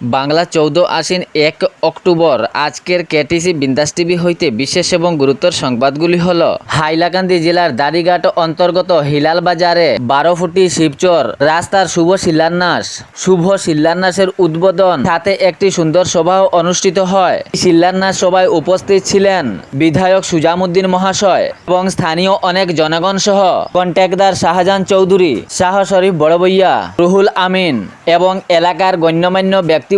বাংলা চৌদ্দ আশ্বিন এক অক্টোবর। আজকের কেটিসি বিন্দাস টিভি হইতে বিশেষ এবং গুরুত্বর সংবাদগুলি হল, হাইলাকান্দি জেলার দাড়িঘাট অন্তর্গত হিলাল বাজারে বারো ফুটি শিবচর, রাস্তার শুভ শিলান্যাস, শুভ শিলান্যাসের উদ্বোধন। সাথে একটি সুন্দর সভাও অনুষ্ঠিত হয়। শিলান্যাস সভায় উপস্থিত ছিলেন বিধায়ক সুজামুদ্দিন মহাশয় এবং স্থানীয় অনেক জনগণ সহ কন্ট্রাক্টর শাহজাহান চৌধুরী, শাহ শরীফ বড়বইয়া, রুহুল আমিন এবং এলাকার গণ্যমান্য ব্যক্তিবর্গ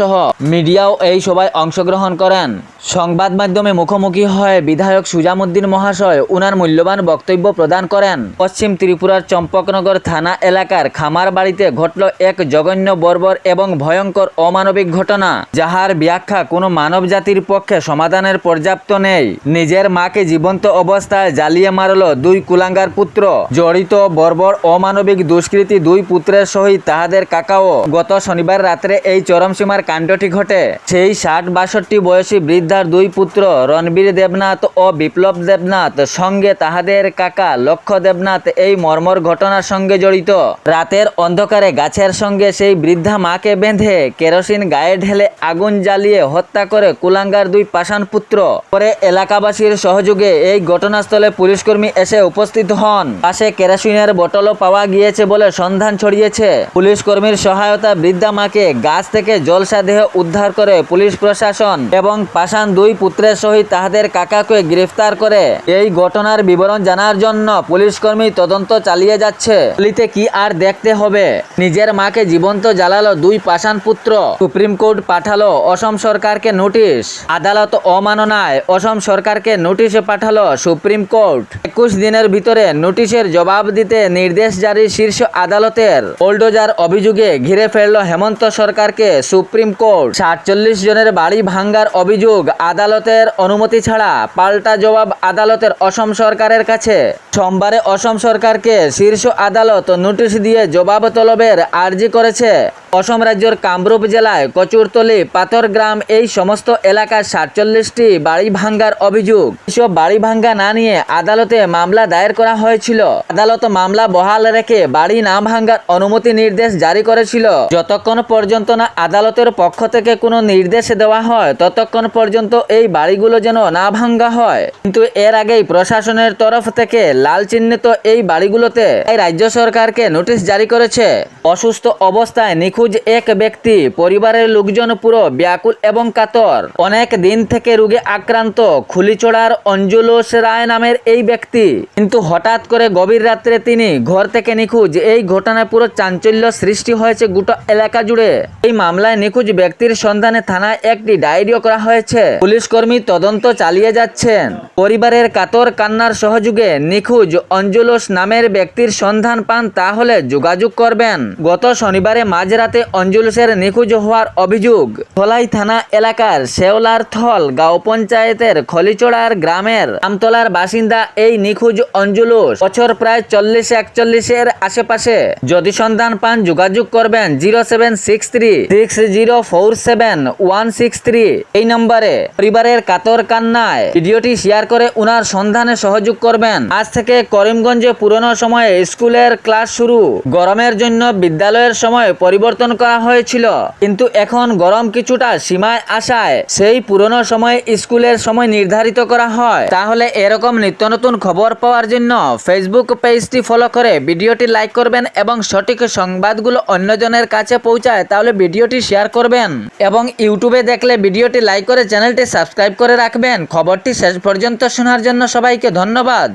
সহ মিডিয়াও এই সভায় অংশগ্রহণ করেন। সংবাদ মাধ্যমে মুখোমুখি হয়ে বিধায়ক সুজামুদ্দিন মহাশয় উনার মূল্যবান বক্তব্য প্রদান করেন। পশ্চিম ত্রিপুরার চম্পকনগর থানা এলাকার খামার বাড়িতে ঘটল এক জঘন্য বর্বর এবং ভয়ঙ্কর অমানবিক ঘটনা, যাহার ব্যাখ্যা কোনো মানব জাতির পক্ষে সমাধানের পর্যাপ্ত নেই। নিজের মাকে জীবন্ত অবস্থায় জ্বালিয়ে মারল দুই কুলাঙ্গার পুত্র। জড়িত বর্বর অমানবিক দুষ্কৃতী দুই পুত্রের সহিত তাহাদের কাকাও গত শনিবার রাত্রে এই চরমসীমার কাণ্ডটি ঘটে। সেই ষাট বাষট্টি বয়সী বৃদ্ধার দুই পুত্র রণবীর দেবনাথ ও বিপ্লব দেবনাথ সঙ্গে তাহাদের কাকা লক্ষ্য দেবনাথ এই মর্মর ঘটনার সঙ্গে জড়িত। রাতের অন্ধকারে গাছের সঙ্গে সেই বৃদ্ধা মাকে বেঁধে কেরোসিন গায়ে ঢেলে আগুন জ্বালিয়ে হত্যা করে কুলাঙ্গার দুই পাষাণ পুত্র। পরে এলাকাবাসীর সহযোগে এই ঘটনাস্থলে পুলিশকর্মী এসে উপস্থিত হন। পাশে কেরোসিনের বোতলও পাওয়া গিয়েছে বলে সন্ধান ছড়িয়েছে। পুলিশ কর্মীর সহায়তা বৃদ্ধা মাকে গাছ থেকে জলসা দেহ উদ্ধার করে পুলিশ প্রশাসন এবং পাষাণ দুই পুত্রের সহিত তাহাদের কাকাকে গ্রেফতার করে। এই ঘটনার বিবরণ জানার জন্য পুলিশ কর্মী তদন্ত চালিয়ে যাচ্ছে। বলিতে কি আর দেখতে হবে? নিজের মাকে জীবন্ত জ্বালালো দুই পাষাণ পুত্র। সুপ্রিম কোর্ট পাঠালো অসম সরকারকে নোটিশ। আদালত অমাননায় অসম সরকারকে নোটিশে পাঠালো সুপ্রিম কোর্ট। একুশ দিনের ভিতরে নোটিশের জবাব দিতে নির্দেশ জারি শীর্ষ আদালতের। ওল্ডোজার অভিযোগে ঘিরে ফেলল হেমন্ত সরকারকে সুপ্রিম কোর্ট। সাতচল্লিশ জনের বাড়ি ভাঙ্গার অভিযোগ আদালতের অনুমতি ছাড়া পাল্টা জবাব আদালতের অসম সরকারের কাছে। সোমবারে অসম সরকারকে শীর্ষ আদালত নোটিশ দিয়ে জবাব তলবের আর্জি করেছে অসম রাজ্যের কামরূপ জেলায় কচুরতলি, পাথরগ্রাম এই সমস্ত এলাকার সাতচল্লিশটি বাড়ি ভাঙ্গার অভিযোগ। এসব বাড়ি ভাঙ্গা না নিয়ে আদালতে মামলা দায়ের করা হয়েছিল। আদালত মামলা বহাল রেখে বাড়ি না ভাঙ্গার অনুমতি নির্দেশ জারি করেছিল। যতক্ষণ পর্যন্ত না আদালতের পক্ষ থেকে কোনো নির্দেশ দেওয়া হয়, ততক্ষণ পর্যন্ত এই বাড়িগুলো যেন না ভাঙ্গা হয়। কিন্তু এর আগেই প্রশাসনের তরফ থেকে লাল চিহ্নিত এই বাড়িগুলোতে রাজ্য সরকারকে নোটিশ জারি করেছে। অসুস্থ অবস্থায় নিখোঁজ এক ব্যক্তি। পরিবারের লোকজন পুরো ব্যাকুল এবং কাতর। অনেক দিন থেকে রোগে আক্রান্ত খুলিচড়ার অঞ্জুলোস রায় নামের এই ব্যক্তি। কিন্তু হঠাৎ করে গভীর রাত্রে তিনি ঘর থেকে নিখোঁজ। এই ঘটনায় পুরো চাঞ্চল্য সৃষ্টি হয়েছে গোটা এলাকা জুড়ে। এই মামলায় নিখোঁজ ব্যক্তির সন্ধানে থানায় একটি ডায়েরিও করা হয়েছে। পুলিশ কর্মী তদন্ত চালিয়ে যাচ্ছেন। পরিবারের কাতর কান্নার সহযোগে নিখোঁজ অঞ্জুলোস নামের ব্যক্তির সন্ধান পান, তাহলে যোগাযোগ করবেন। গত শনিবারে মাঝরাতে অঞ্জুলুসের নিখোঁজ হওয়ার অভিযোগ। ধলাই থানা এলাকার শেওলার থল গাঁও পঞ্চায়েতের খলিচড়ার গ্রামের আমতলার বাসিন্দা এই নিখোঁজ অঞ্জুলুস বছর প্রায় চল্লিশ একচল্লিশের আশেপাশে। যদি সন্ধান পান, যোগাযোগ করবেন zero seven six three six zero four seven one six three. এই নম্বরে পরিবারের কাতর কান্নায়। ভিডিওটি শেয়ার করে উনার সন্ধানে সহযোগ করবেন। আজ থেকে করিমগঞ্জে পুরনো সময়ে স্কুলের ক্লাস শুরু। গরমের জন্য বিদ্যালয়ের সময় পরিবর্তন করা হয়েছিল। কিন্তু এখন গরম কিছুটা সীমায় আসায় সেই পুরনো সময়ে স্কুলের সময় নির্ধারিত করা হয়। তাহলে এরকম নিত্য নতুন খবর পাওয়ার জন্য ফেসবুক পেজটি ফলো করে ভিডিওটি লাইক করবেন এবং সঠিক সংবাদগুলো অন্যজনের কাছে পৌঁছায় তাহলে ভিডিওটি শেয়ার করবেন। এবং ইউটিউবে দেখলে ভিডিওটি লাইক করে চ্যানেলটি সাবস্ক্রাইব করে রাখবেন। খবরটি শেষ পর্যন্ত শোনার জন্য সবাইকে ধন্যবাদ।